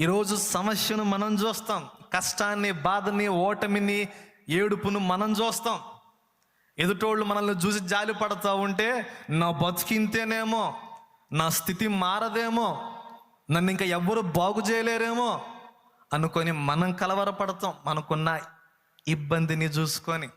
ఈరోజు సమస్యను మనం చూస్తాం. కష్టాన్ని బాధని ఓటమిని ఏడుపును మనం చూస్తాం. ఎదుటోళ్ళు మనల్ని చూసి జాలి పడతా ఉంటే నా బతికింతేనేమో నా స్థితి మారదేమో నన్ను ఇంకా ఎవ్వరు బాగు చేయలేరేమో అనుకొని మనం కలవరపడతాం. మనకున్న ఇబ్బందిని చూసుకొని.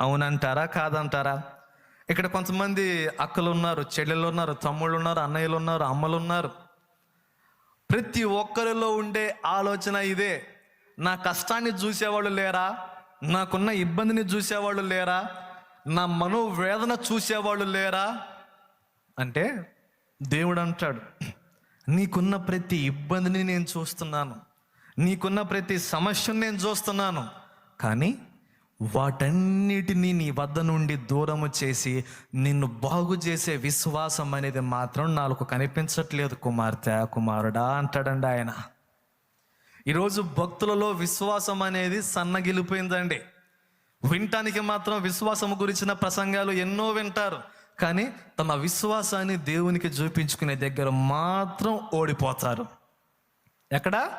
అవునంటారా? కాదంటారా? ఇక్కడ కొంతమంది అక్కలు ఉన్నారు చెల్లెలు ఉన్నారు తమ్ముళ్ళు ఉన్నారు అన్నయ్యలు ఉన్నారు అమ్మలు ఉన్నారు ప్రతి ఒక్కరిలో ఉండే ఆలోచన ఇదే. నా కష్టాన్ని చూసేవాళ్ళు లేరా? నాకున్న ఇబ్బందిని చూసేవాళ్ళు లేరా? నా మనోవేదన చూసేవాళ్ళు లేరా? అంటే దేవుడు అంటాడు నీకున్న ప్రతి ఇబ్బందిని నేను చూస్తున్నాను. నీకున్న ప్రతి సమస్యను నేను చూస్తున్నాను. కానీ వాటన్నిటినీ నీ వద్ద నుండి దూరము చేసి నిన్ను బాగు చేసే విశ్వాసం అనేది మాత్రం నాకు కనిపించట్లేదు కుమార్తె కుమారుడా అంటాడండి ఆయన. ఈరోజు భక్తులలో విశ్వాసం అనేది సన్నగిలిపోయిందండి. వినటానికి మాత్రం విశ్వాసం గురించిన ప్రసంగాలు ఎన్నో వింటారు కానీ తమ విశ్వాసాన్ని దేవునికి చూపించుకునే దగ్గర మాత్రం ఓడిపోతారు. ఎక్కడ?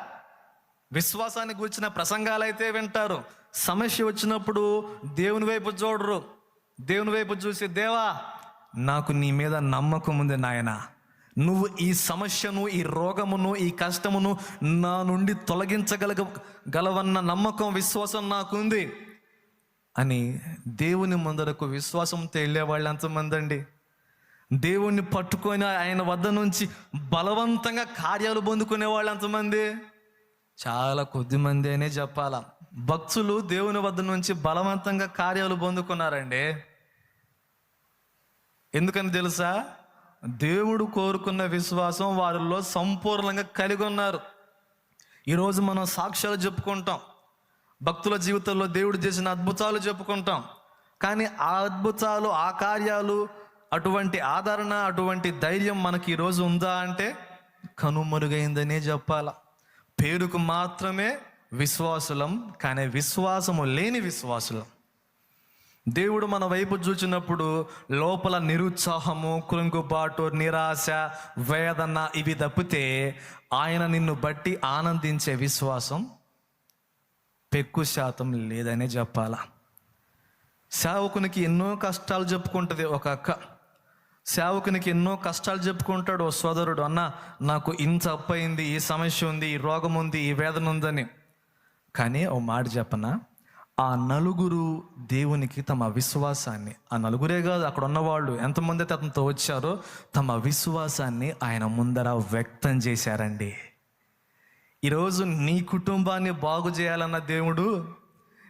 విశ్వాసాన్ని గురించిన ప్రసంగాలు అయితే వింటారు సమస్య వచ్చినప్పుడు దేవుని వైపు చూడరు. దేవుని వైపు చూసి దేవా నాకు నీ మీద నమ్మకం ఉంది నాయన. నువ్వు ఈ సమస్యను ఈ రోగమును ఈ కష్టమును నా నుండి తొలగించగలగ గలవన్న నమ్మకం విశ్వాసం నాకుంది. అని దేవుని ముందరకు విశ్వాసంతో వెళ్ళే వాళ్ళు ఎంతమంది అండి? దేవుణ్ణి పట్టుకొని ఆయన వద్ద నుంచి బలవంతంగా కార్యాలు పొందుకునే వాళ్ళు ఎంతమంది? చాలా కొద్దిమంది అనే చెప్పాలా. భక్తులు దేవుని వద్ద నుంచి బలవంతంగా కార్యాలు పొందుకున్నారండి. ఎందుకని తెలుసా? దేవుడు కోరుకున్న విశ్వాసం వారిలో సంపూర్ణంగా కలిగి ఉన్నారు. ఈరోజు మనం సాక్ష్యాలు చెప్పుకుంటాం. భక్తుల జీవితంలో దేవుడు చేసిన అద్భుతాలు చెప్పుకుంటాం. కానీ ఆ అద్భుతాలు ఆ కార్యాలు అటువంటి ఆదరణ అటువంటి ధైర్యం మనకి ఈరోజు ఉందా అంటే కనుమరుగైందనే చెప్పాల. పేరుకు మాత్రమే విశ్వాసులం కానీ విశ్వాసము లేని విశ్వాసులం. దేవుడు మన వైపు చూచినప్పుడు లోపల నిరుత్సాహము కృంగుబాటు నిరాశ వేదన ఇవి తప్పితే ఆయన నిన్ను బట్టి ఆనందించే విశ్వాసం పెక్కు శాతం లేదనే చెప్పాలా. సేవకునికి ఎన్నో కష్టాలు చెప్పుకుంటుంది ఒక అక్క. సేవకునికి ఎన్నో కష్టాలు చెప్పుకుంటాడు ఓ సోదరుడు అన్న నాకు ఇంత అప్పయింది ఈ సమస్య ఉంది ఈ రోగం ఉంది ఈ వేదన ఉందని. కానీ ఓ మాట చెప్పన? ఆ నలుగురు దేవునికి తమ విశ్వాసాన్ని ఆ నలుగురే కాదు అక్కడ ఉన్నవాళ్ళు ఎంతమంది అయితే అతనితో వచ్చారో తమ విశ్వాసాన్ని ఆయన ముందర వ్యక్తం చేశారండి. ఈరోజు నీ కుటుంబాన్ని బాగు చేయాలన్న దేవుడు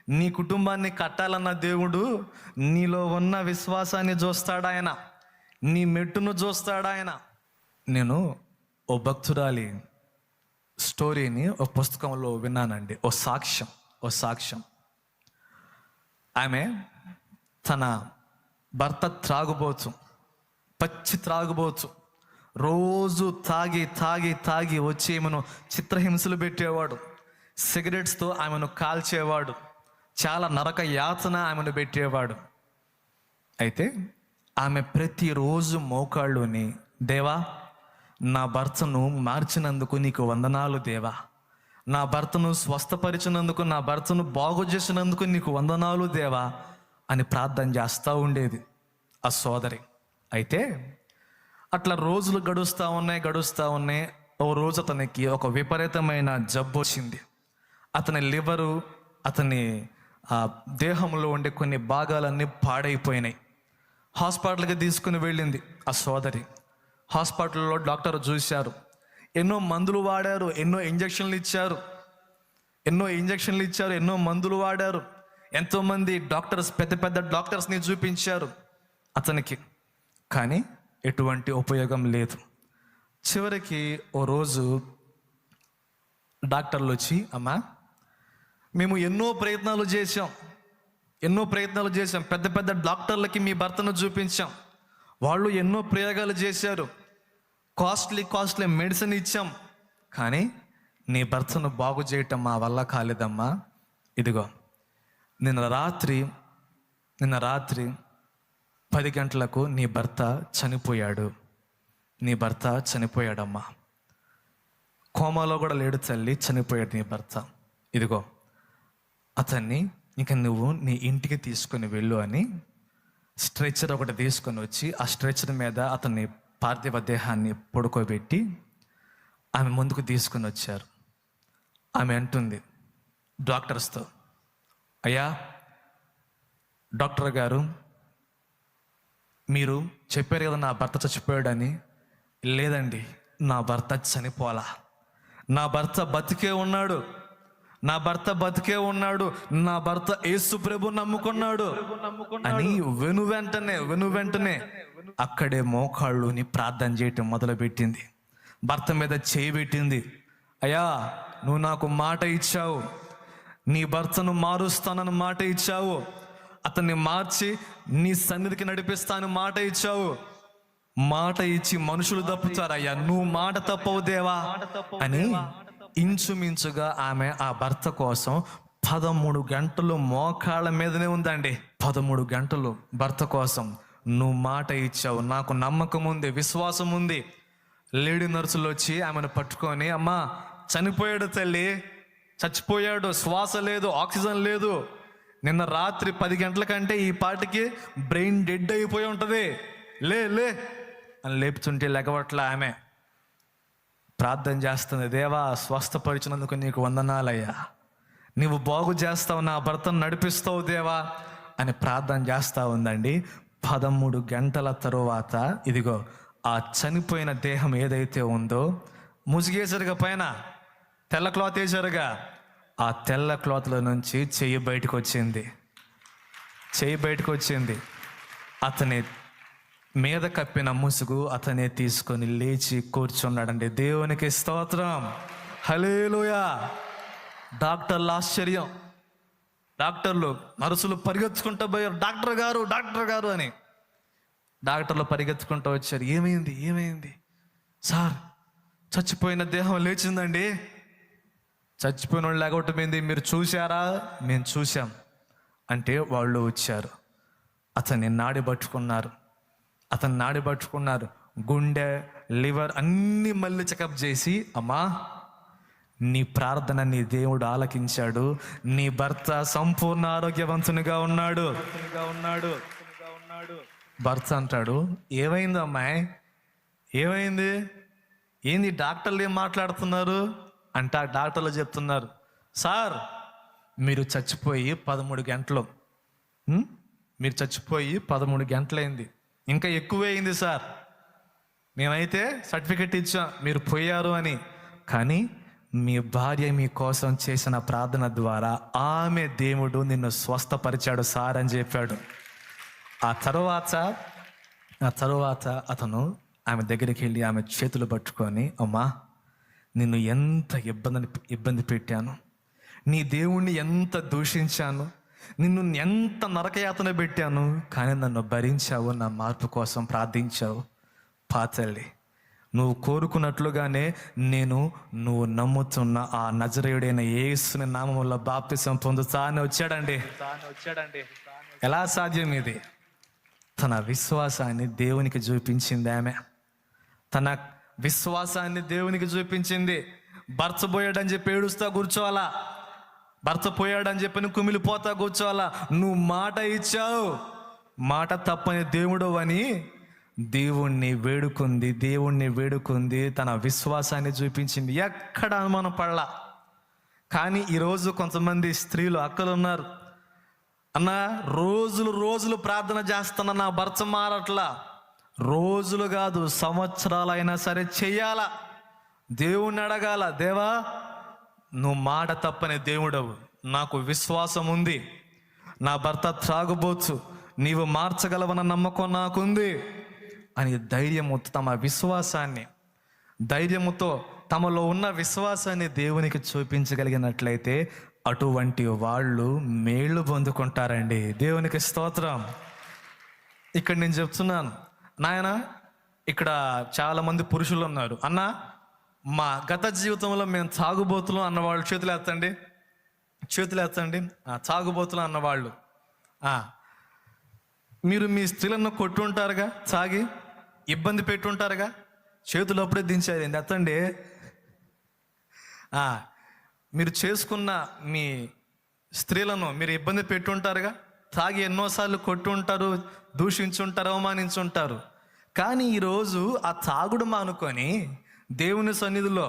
నీ కుటుంబాన్ని కట్టాలన్న దేవుడు నీలో ఉన్న విశ్వాసాన్ని చూస్తాడాయన నీ మెట్టును చూస్తాడాయన నేను ఓ భక్తురాలి. స్టోరీని ఓ పుస్తకంలో విన్నానండి. ఓ సాక్ష్యం ఓ సాక్ష్యం. ఆమె తన భర్త త్రాగుబోతు పచ్చి త్రాగుబోతు రోజు తాగి తాగి తాగి వచ్చి ఆమెను చిత్రహింసలు పెట్టేవాడు. సిగరెట్స్తో ఆమెను కాల్చేవాడు. చాలా నరక యాతన ఆమెను పెట్టేవాడు. అయితే ఆమె ప్రతిరోజు మోకాళ్ళుని దేవా నా భర్తను మార్చినందుకు నీకు వందనాలు దేవా. నా భర్తను స్వస్థపరిచినందుకు నా భర్తను బాగు చేసినందుకు నీకు వందనాలు దేవా అని ప్రార్థన చేస్తూ ఉండేది ఆ సోదరి. అయితే అట్లా రోజులు గడుస్తూ ఉన్నాయి గడుస్తూ ఉన్నాయి. ఓ రోజు అతనికి ఒక విపరీతమైన జబ్బు వచ్చింది. అతని లివరు అతని ఆ దేహంలో ఉండే కొన్ని భాగాలన్నీ పాడైపోయినాయి. హాస్పిటల్కి తీసుకుని వెళ్ళింది ఆ సోదరి. హాస్పిటల్లో డాక్టర్ చూశారు. ఎన్నో మందులు వాడారు ఎన్నో ఇంజక్షన్లు ఇచ్చారు. ఎన్నో ఇంజక్షన్లు ఇచ్చారు ఎన్నో మందులు వాడారు. ఎంతోమంది డాక్టర్స్ పెద్ద పెద్ద డాక్టర్స్ని చూపించారు అతనికి. కానీ ఎటువంటి ఉపయోగం లేదు. చివరికి ఓ రోజు డాక్టర్లు వచ్చి అమ్మా మేము ఎన్నో ప్రయత్నాలు చేశాం. ఎన్నో ప్రయత్నాలు చేశాం. పెద్ద పెద్ద డాక్టర్లకి మీ భర్తను చూపించాం. వాళ్ళు ఎన్నో ప్రయోగాలు చేశారు. కాస్ట్లీ కాస్ట్లీ మెడిసిన్ ఇచ్చాం. కానీ నీ భర్తను బాగు చేయటం మా వల్ల కాలేదమ్మా. ఇదిగో నిన్న రాత్రి నిన్న రాత్రి పది గంటలకు నీ భర్త చనిపోయాడు. నీ భర్త చనిపోయాడమ్మా. కోమాలో కూడా లేడు తల్లి చనిపోయాడు నీ భర్త. ఇదిగో అతన్ని ఇంక నువ్వు నీ ఇంటికి తీసుకొని వెళ్ళు అని స్ట్రెచ్చర్ ఒకటి తీసుకొని వచ్చి ఆ స్ట్రెచ్చర్ మీద అతన్ని పార్థివ దేహాన్ని పడుకోబెట్టి ఆమె ముందుకు తీసుకుని వచ్చారు. ఆమె అంటుంది డాక్టర్స్తో అయ్యా డాక్టర్ గారు మీరు చెప్పారు కదా నా భర్త చచ్చిపోయాడని. లేదండి నా భర్త చనిపోలా నా భర్త బతికే ఉన్నాడు. నా భర్త బతికే ఉన్నాడు. నా భర్త యేసు ప్రభు నమ్ముకున్నాడు. అని వెను వెంటనే వెను వెంటనే అక్కడే మోకాళ్ళుని ప్రార్థన చేయటం మొదలుపెట్టింది. భర్త మీద చేయి పెట్టింది. అయ్యా నువ్వు నాకు మాట ఇచ్చావు. నీ భర్తను మారుస్తానని మాట ఇచ్చావు. అతన్ని మార్చి నీ సన్నిధికి నడిపిస్తాను మాట ఇచ్చావు. మాట ఇచ్చి మనుషులు తప్పుతారయ్యా నువ్వు మాట తప్పవు దేవా? అని ఇంచుమించుగా ఆమె ఆ భర్త కోసం పదమూడు గంటలు మోకాళ్ళ మీదనే ఉందండి. పదమూడు గంటలు భర్త కోసం నువ్వు మాట ఇచ్చావు. నాకు నమ్మకం ఉంది విశ్వాసం ఉంది. లేడీ నర్సులు వచ్చి ఆమెను పట్టుకొని అమ్మా చనిపోయాడు తల్లి. చచ్చిపోయాడు. శ్వాస లేదు ఆక్సిజన్ లేదు. నిన్న రాత్రి పది గంటల కంటే ఈ పాటికి బ్రెయిన్ డెడ్ అయిపోయి ఉంటుంది. లే లే. అని లేపుతుంటే లెగవట్ల ఆమె. ప్రార్థన చేస్తుంది దేవా స్వస్థపరిచినందుకు నీకు వందనాలయ్యా. నీవు బాగు చేస్తావు నా భర్తను నడిపిస్తావు దేవా అని ప్రార్థన చేస్తూ ఉందండి. పదమూడు గంటల తరువాత ఇదిగో ఆ చనిపోయిన దేహం ఏదైతే ఉందో ముసిగేసరిగా పైన తెల్ల క్లాత్ వేసారుగా ఆ తెల్ల క్లాత్లో నుంచి చెయ్యి బయటకు వచ్చింది చెయ్యి బయటకు వచ్చింది అతని మీద కప్పిన ముసుగు అతనే తీసుకొని లేచి కూర్చున్నాడండి. దేవునికి స్తోత్రం. హలేలుయా డాక్టర్ల ఆశ్చర్యం. డాక్టర్లు నర్సులు పరిగెత్తుకుంటూ పోయారు. డాక్టర్ గారు డాక్టర్ గారు అని. డాక్టర్లు పరిగెత్తుకుంటూ వచ్చారు. ఏమైంది? ఏమైంది? సార్ చచ్చిపోయిన దేహం లేచిందండి. చచ్చిపోయిన వాళ్ళు లేకపోవటమైంది మీరు చూశారా? మేము చూసాం అంటే వాళ్ళు వచ్చారు. అతన్ని నాడి పట్టుకున్నారు. అతన్ని నాడి పట్టుకున్నారు. గుండె లివర్ అన్నీ మళ్ళీ చెకప్ చేసి అమ్మా నీ ప్రార్థన నీ దేవుడు ఆలకించాడు. నీ భర్త సంపూర్ణ ఆరోగ్యవంతునిగా ఉన్నాడు. ఉన్నాడు ఉన్నాడు భర్త అంటాడు ఏమైంది అమ్మాయి? ఏమైంది? ఏంది డాక్టర్లు ఏం మాట్లాడుతున్నారు? అంటే ఆ డాక్టర్లు చెప్తున్నారు సార్ మీరు చచ్చిపోయి పదమూడు గంటలు మీరు చచ్చిపోయి పదమూడు గంటలైంది. ఇంకా ఎక్కువే అయింది సార్. మేమైతే సర్టిఫికెట్ ఇచ్చాం మీరు పోయారు అని. కానీ మీ భార్య మీ కోసం చేసిన ప్రార్థన ద్వారా ఆమె దేవుడు నిన్ను స్వస్థపరిచాడు సార్ అని చెప్పాడు. ఆ తర్వాత ఆ తరువాత అతను ఆమె దగ్గరికి వెళ్ళి ఆమె చేతులు పట్టుకొని అమ్మా నిన్ను ఎంత ఇబ్బంది ఇబ్బంది పెట్టాను. నీ దేవుణ్ణి ఎంత దూషించాను. నిన్ను ఎంత నరకయాతన పెట్టాను. కానీ నన్ను భరించావు నా మార్పు కోసం ప్రార్థించావు. పాతల్లి నువ్వు కోరుకున్నట్లుగానే నేను నువ్వు నమ్ముతున్న ఆ నజరేయుడైన ఏసుని నామములో బాప్తిసం పొందుతా అని వచ్చాడండి. వచ్చాడండి ఎలా సాధ్యం ఇది? తన విశ్వాసాన్ని దేవునికి చూపించింది ఆమె. తన విశ్వాసాన్ని దేవునికి చూపించింది. భర్త పోయాడని చెప్పి ఏడుస్తా కూర్చోవాలా? భర్త పోయాడని చెప్పి నువ్వు కుమిలిపోతా కూర్చోవాలా? నువ్వు మాట ఇచ్చావు. మాట తప్పని దేవుడు అని దేవుణ్ణి వేడుకుంది దేవుణ్ణి వేడుకుంది తన విశ్వాసాన్ని చూపించింది. ఎక్కడ అనుమానం పడలా. కానీ ఈరోజు కొంతమంది స్త్రీలు అక్కలు ఉన్నారు అన్న రోజులు రోజులు ప్రార్థన చేస్తున్న నా భర్త మారట్లా. రోజులు కాదు సంవత్సరాలైనా సరే చెయ్యాలా. దేవుణ్ణి అడగాల దేవా నువ్వు మాట తప్పని దేవుడవు. నాకు విశ్వాసం ఉంది. నా భర్త త్రాగుబోచ్చు నీవు మార్చగలవన్న నమ్మకం నాకుంది. అని ధైర్యముతో తమ విశ్వాసాన్ని ధైర్యముతో తమలో ఉన్న విశ్వాసాన్ని దేవునికి చూపించగలిగినట్లయితే అటువంటి వాళ్ళు మేళ్ళు పొందుకుంటారండి. దేవునికి స్తోత్రం. ఇక్కడ నేను చెప్తున్నాను నాయన ఇక్కడ చాలామంది పురుషులు ఉన్నారు. అన్న మా గత జీవితంలో మేము తాగుబోతులు అన్నవాళ్ళు చేతులు ఎత్తండి. చేతులు ఎత్తండి. సాగుబోతులు తాగుబోతులు అన్నవాళ్ళు మీరు మీ స్త్రీలను కొట్టుంటారుగా తాగి? ఇబ్బంది పెట్టుంటారుగా? చేతులు అప్పుడే దించారు ఏంది ఎత్తండి మీరు చేసుకున్న మీ స్త్రీలను మీరు ఇబ్బంది పెట్టుంటారుగా? తాగి ఎన్నోసార్లు కొట్టుంటారు దూషించుంటారు అవమానించుంటారు. కానీ ఈరోజు ఆ తాగుడు మానుకొని దేవుని సన్నిధిలో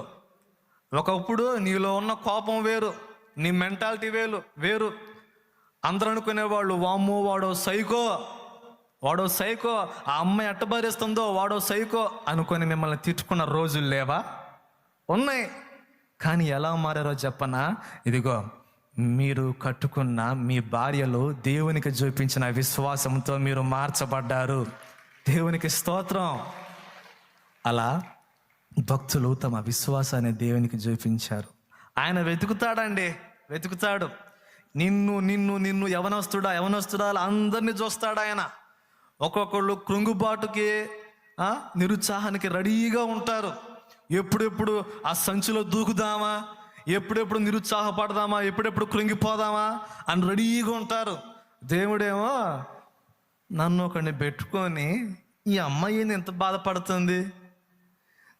ఒకప్పుడు నీలో ఉన్న కోపం వేరు నీ మెంటాలిటీ వేరు వేరు. అందరూ అనుకునేవాళ్ళు వామ్మో వాడో సైకో. వాడో సైకో ఆ అమ్మాయి అట్టబారేస్తుందో వాడో సైకో అనుకొని మిమ్మల్ని తిట్టుకున్న రోజులు లేవా? ఉన్నాయి. కానీ ఎలా మారారో చెప్పనా? ఇదిగో మీరు కట్టుకున్న మీ భార్యలు దేవునికి చూపించిన విశ్వాసంతో మీరు మార్చబడ్డారు. దేవునికి స్తోత్రం. అలా భక్తులు తమ విశ్వాసాన్ని దేవునికి చూపించారు. ఆయన వెతుకుతాడండి వెతుకుతాడు. నిన్ను నిన్ను నిన్ను యవనస్తుడా యవనస్తుడా అలా అందరినీ చూస్తాడు ఆయన ఒక్కొక్కళ్ళు కృంగుబాటుకి నిరుత్సాహానికి రెడీగా ఉంటారు. ఎప్పుడెప్పుడు ఆ సంచిలో దూకుదామా? ఎప్పుడెప్పుడు నిరుత్సాహపడదామా? ఎప్పుడెప్పుడు కృంగిపోదామా? అని రెడీగా ఉంటారు. దేవుడేమో నన్ను ఒకడిని పెట్టుకొని ఈ అమ్మాయిని ఎంత బాధపడుతుంది?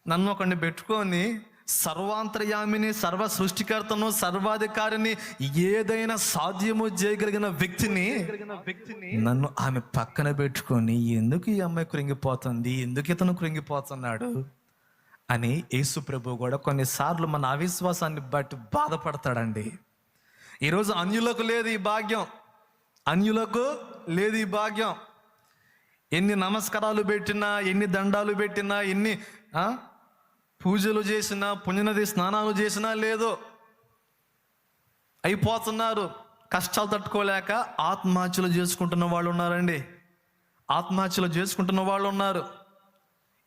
నన్ను ఒకడిని పెట్టుకొని సర్వాంతర్యామిని సర్వ సృష్టికర్తను సర్వాధికారిని ఏదైనా సాధ్యము చేయగలిగిన వ్యక్తిని నన్ను ఆమె పక్కన పెట్టుకొని ఎందుకు ఈ అమ్మాయి కృంగిపోతుంది ఎందుకు ఇతను కృంగిపోతున్నాడు అని యేసు ప్రభు కూడా కొన్నిసార్లు మన అవిశ్వాసాన్ని బట్టి బాధపడతాడండి. ఈరోజు అన్యులకు లేదు ఈ భాగ్యం. అన్యులకు లేదు ఈ భాగ్యం. ఎన్ని నమస్కారాలు పెట్టినా ఎన్ని దండాలు పెట్టినా ఎన్ని పూజలు చేసినా పుణ్యనది స్నానాలు చేసినా లేదో అయిపోతున్నారు. కష్టాలు తట్టుకోలేక ఆత్మహత్యలు చేసుకుంటున్న వాళ్ళు ఉన్నారండి. ఆత్మహత్యలు చేసుకుంటున్న వాళ్ళు ఉన్నారు.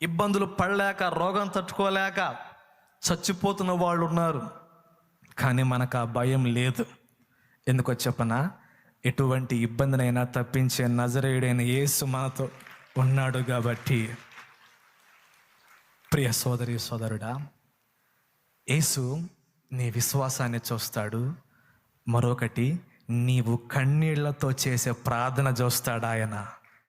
ఇబ్బందులు పడలేక రోగం తట్టుకోలేక చచ్చిపోతున్న వాళ్ళు ఉన్నారు. కానీ మనకు ఆ భయం లేదు. ఎందుకో చెప్పనా? ఎటువంటి ఇబ్బందినైనా తప్పించే నజరేయుడైన యేసు మనతో ఉన్నాడు కాబట్టి. ప్రియ సోదరి సోదరుడా యేసు నీ విశ్వాసాన్ని చూస్తాడు. మరొకటి నీవు కన్నీళ్ళతో చేసే ప్రార్థన చూస్తాడాయన.